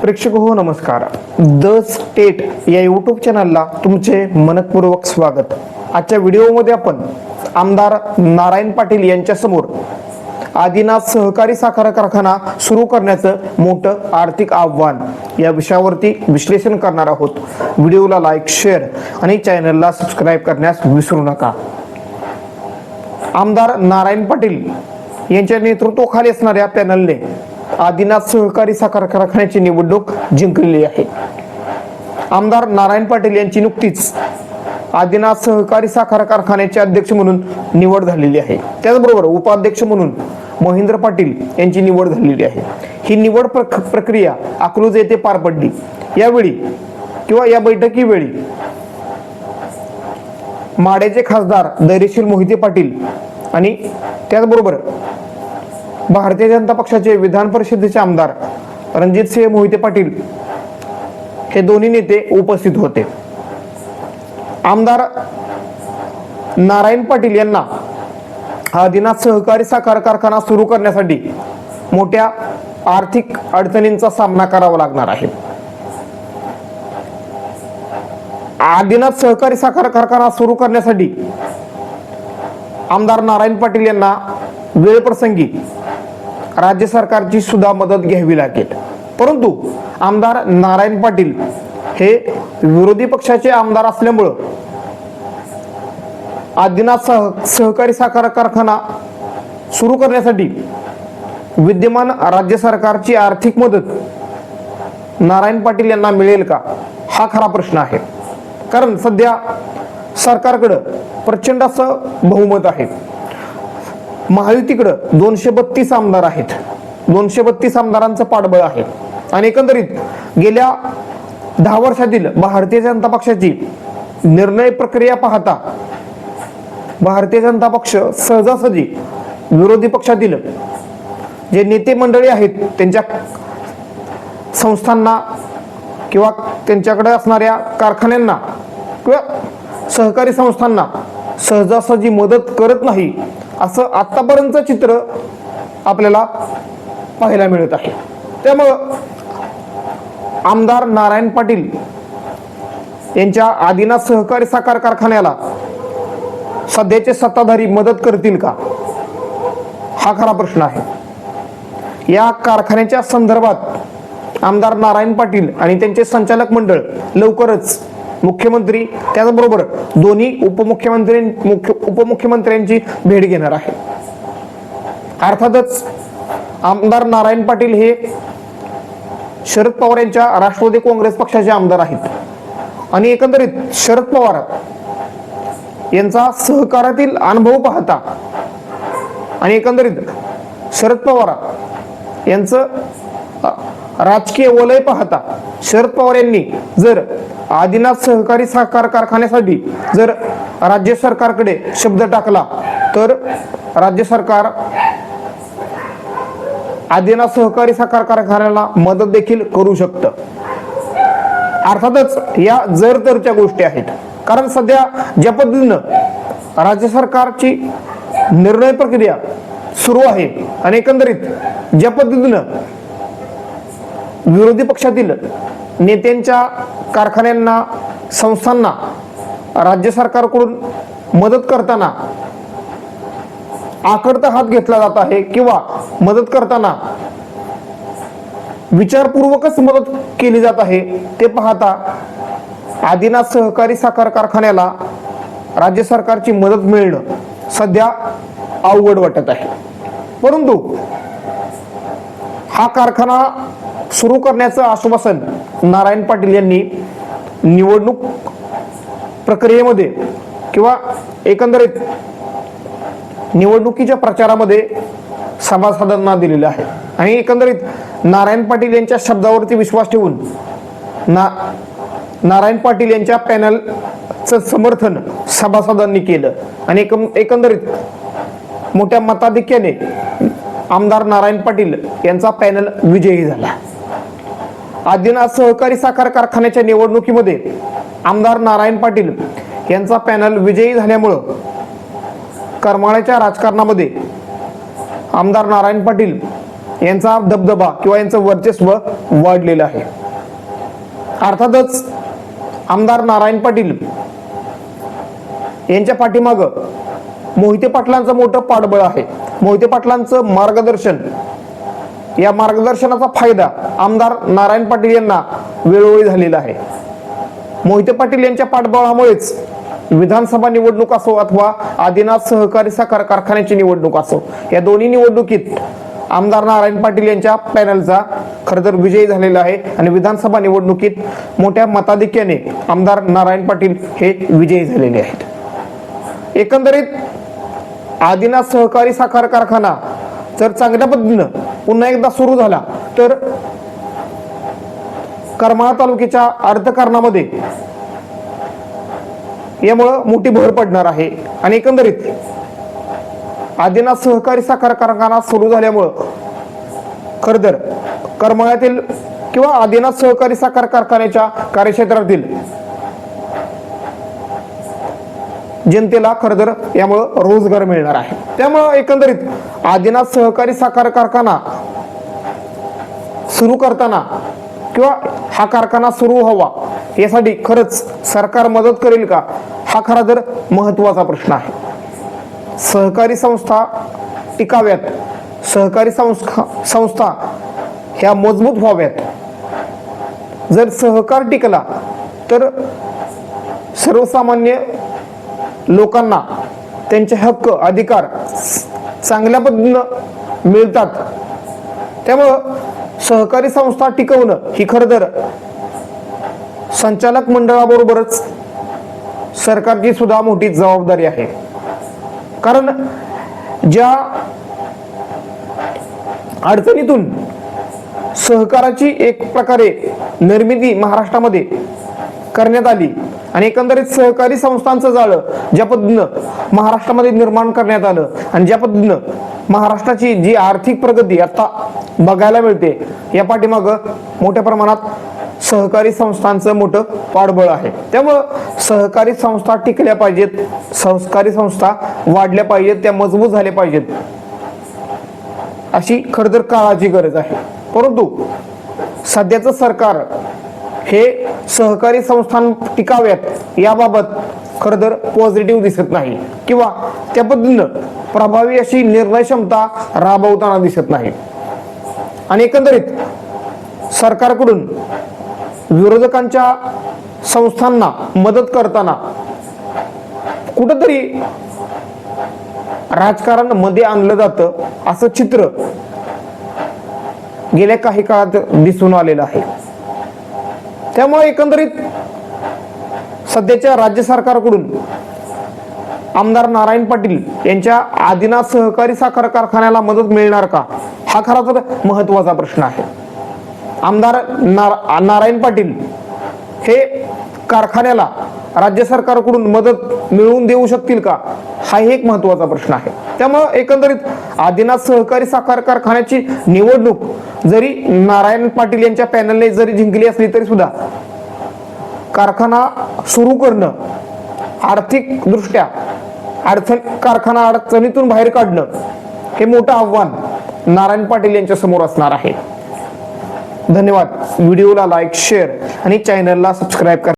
प्रेक्षक हो नमस्कार. द स्टेट या यूट्यूब चॅनलला तुमचे मनपूर्वक स्वागत. आजच्या व्हिडिओमध्ये आपण आमदार नारायण पाटील यांच्यासमोर आदिनाथ सहकारी साखर कारखाना सुरू करण्याचं मोठं आर्थिक आव्हान या विषयावरती विश्लेषण करणार आहोत. व्हिडिओला लाईक शेअर आणि चॅनलला सबस्क्राईब करण्यास विसरू नका. आमदार नारायण पाटील यांच्या नेतृत्वाखाली असणाऱ्या पॅनलने आदिनाथ सहकारी साखर कारखान्याची निवडणूक जिंकलेली आहे. आमदार नारायण पाटील यांची नुकतीच आदिनाथ सहकारी साखर कारखान्याचे अध्यक्ष म्हणून निवड झालेली आहे. त्याचबरोबर उपाध्यक्ष म्हणून महेंद्र पाटील यांची निवड झालेली आहे. ही निवड प्रक- प्रक्रिया अकलूज येथे पार पडली. यावेळी किंवा या बैठकीवेळी माडेचे खासदार धैर्यशील मोहिते पाटील आणि त्याचबरोबर भारतीय जनता पक्षाचे विधान परिषदेचे आमदार रणजित सिंह मोहिते पाटील हे दोन्ही नेते उपस्थित होते. आमदार नारायण पाटील यांना आदिनाथ सहकारी साखर कारखाना सुरू करण्यासाठी मोठ्या आर्थिक अडचणींचा सामना करावा लागणार आहे. आदिनाथ सहकारी साखर कारखाना सुरू करण्यासाठी आमदार नारायण पाटील यांना वेळ प्रसंगी राज्य सरकारची सुद्धा मदत घ्यावी लागेल. परंतु आमदार नारायण पाटील हे विरोधी पक्षाचे आमदार असल्यामुळं आदिनाथ सह सहकारी साखर कारखाना सुरू करण्यासाठी विद्यमान राज्य सरकारची आर्थिक मदत नारायण पाटील यांना मिळेल का? हा खरा प्रश्न आहे. कारण सध्या सरकारकडं प्रचंड असं बहुमत आहे. महायुतीकडं दोनशे बत्तीस आमदार आहेत. दोनशे बत्तीस आमदारांचं पाठबळ आहे. आणि एकंदरीत गेल्या दहा वर्षातील भारतीय जनता पक्षाची निर्णय प्रक्रिया पाहता भारतीय जनता पक्ष सहजासहजी विरोधी पक्षातील जे नेते मंडळी आहेत त्यांच्या संस्थांना किंवा त्यांच्याकडे असणाऱ्या कारखान्यांना किंवा सहकारी संस्थांना सहजासहजी मदत करत नाही असं आतापर्यंत चित्र आपल्याला पाहायला मिळत आहे. त्यामुळं आमदार नारायण पाटील यांच्या आदिनाथ सहकारी साखर कारखान्याला सध्याचे सत्ताधारी मदत करतील का? हा खरा प्रश्न आहे. या कारखान्याच्या संदर्भात आमदार नारायण पाटील आणि त्यांचे संचालक मंडळ लवकरच मुख्यमंत्री त्याचबरोबर दोन्ही उपमुख्यमंत्री मुख्य उपमुख्यमंत्र्यांची भेट घेणार आहे. अर्थातच आमदार नारायण पाटील हे शरद पवार यांच्या राष्ट्रवादी काँग्रेस पक्षाचे आमदार आहेत. आणि एकंदरीत शरद पवार यांचा सहकारातील अनुभव पाहता आणि एकंदरीत शरद पवार यांचं राजकीय वलय पाहता शरद पवार यांनी जर आदिनाथ सहकारी साखर कारखान्यासाठी जर राज्य सरकारकडे शब्द टाकला तर राज्य सरकार आदिनाथ सहकारी साखर कारखान्याला मदत देखील करू शकतं. अर्थातच या जर तरच्या गोष्टी आहेत. कारण सध्या ज्या पद्धतीनं राज्य सरकारची निर्णय प्रक्रिया सुरू आहे आणि एकंदरीत ज्या पद्धतीनं विरोधी पक्षातील नेत्यांच्या कारखान्यांना संस्थांना राज्य सरकारकडून मदत करताना आकडता हात घेतला जात आहे किंवा मदत करताना विचारपूर्वकच मदत केली जात आहे ते पाहता आदिनाथ सहकारी साखर कारखान्याला राज्य सरकारची मदत मिळणं सध्या अवघड वाटत आहे. परंतु हा कारखाना सुरू करण्याचं आश्वासन नारायण पाटील यांनी निवडणूक प्रक्रियेमध्ये किंवा एकंदरीत निवडणुकीच्या प्रचारामध्ये सभासदांना दिलेलं आहे. आणि एकंदरीत नारायण पाटील यांच्या शब्दावरती विश्वास ठेवून ना नारायण पाटील यांच्या पॅनलचं समर्थन सभासदांनी केलं. आणि एक एकंदरीत मोठ्या मताधिक्याने आमदार नारायण पाटील यांचा पॅनल विजयी झाला. आदिनाथ सहकारी साखर कारखान्याच्या निवडणुकीमध्ये आमदार नारायण पाटील यांचा पॅनल विजयी झाल्यामुळं करमाळ्याच्या राजकारणामध्ये आमदार नारायण पाटील यांचा दबदबा किंवा यांचं वर्चस्व वाढलेलं आहे. अर्थातच आमदार नारायण पाटील यांच्या पाठीमाग मोहिते पाटलांचं मोठं पाठबळ आहे. मोहिते पाटलांचं मार्गदर्शन या मार्गदर्शनाचा फायदा आमदार नारायण पाटील यांना वेळोवेळी झालेला आहे. मोहिते पाटील यांच्या पाठबळामुळेच विधानसभा निवडणूक असो अथवा आदिनाथ सहकारी साखर कारखान्याची निवडणूक असो या दोन्ही निवडणुकीत आमदार नारायण पाटील यांच्या पॅनलचा खर तर विजयी झालेला आहे आणि विधानसभा निवडणुकीत मोठ्या मताधिक्याने आमदार नारायण पाटील हे विजयी झालेले आहेत. एकंदरीत आदिनाथ सहकारी साखर कारखाना जर चांगल्या पद्धतीनं पुन्हा एकदा सुरू झाला तर करमाळा तालुक्याच्या अर्थकारणामध्ये यामुळं मोठी भर पडणार आहे. आणि एकंदरीत आदिनाथ सहकारी साखर कारखाना सुरू झाल्यामुळं खरंतर करमाळ्यातील किंवा आदिनाथ सहकारी साखर कारखान्याच्या कार्यक्षेत्रातील जनतेला खरंतर यामुळं रोजगार मिळणार आहे. त्यामुळं एकंदरीत आदिनाथ सहकारी साखर कारखाना सुरू करताना किंवा हा कारखाना सुरू व्हावा यासाठी खरंच सरकार मदत करेल का? हा खरा तर महत्त्वाचा प्रश्न आहे. सहकारी संस्था टिकाव्यात. सहकारी संस्था संस्था ह्या मजबूत व्हाव्यात. जर सहकार टिकला तर सर्वसामान्य लोकांना त्यांचे हक्क अधिकार चांगल्या पद्धतीनं मिळतात. त्यामुळं सहकारी संस्था टिकवणं ही खरं तर संचालक मंडळाबरोबरच सरकारची सुद्धा मोठी जबाबदारी आहे. कारण ज्या अडचणीतून सहकाराची एक प्रकारे निर्मिती महाराष्ट्रामध्ये करण्यात आली आणि एकंदरीत सहकारी संस्थांचं जाळं ज्या पद्धतीनं महाराष्ट्रामध्ये निर्माण करण्यात आलं आणि ज्या पद्धतीनं महाराष्ट्राची जी आर्थिक प्रगती आता बघायला मिळते या पाठीमागं मोठ्या प्रमाणात सहकारी संस्थांचं मोठं पाठबळ आहे. त्यामुळं सहकारी संस्था टिकल्या पाहिजेत सहकारी संस्था वाढल्या पाहिजेत त्या मजबूत झाल्या पाहिजेत अशी खर तर काळाची गरज आहे. परंतु सध्याचं सरकार हे सहकारी संस्थान टिकाव्यात याबाबत खरं तर पॉझिटिव्ह दिसत नाही. किंवा त्या पद्धतीनं प्रभावी अशी निर्णय क्षमता राबवताना दिसत नाही. आणि एकंदरीत सरकारकडून विरोधकांच्या संस्थांना मदत करताना कुठंतरी राजकारणमध्ये आणलं जातं असं चित्र गेल्या काही काळात दिसून आलेलं आहे. त्यामुळे एकंदरीत सध्याच्या राज्य सरकारकडून आमदार नारायण पाटील यांच्या आदिनाथ सहकारी साखर कारखान्याला मदत मिळणार का? हा खरा तर महत्त्वाचा प्रश्न आहे. आमदार नार नारायण पाटील हे कारखान्याला राज्य सरकारकडून मदत मिळवून देऊ शकतील का? हाही एक महत्त्वाचा प्रश्न आहे. त्यामुळं एकंदरीत आदिनाथ सहकारी साखर कारखान्याची निवडणूक जरी नारायण पाटील यांच्या पॅनलने जरी जिंकली असली तरी सुद्धा कारखाना सुरू करणं आर्थिक दृष्ट्या अडचण कारखाना अडचणीतून बाहेर काढणं हे मोठं आव्हान नारायण पाटील यांच्या समोर असणार आहे. धन्यवाद. व्हिडिओला लाईक शेअर आणि चॅनलला सबस्क्राईब करा.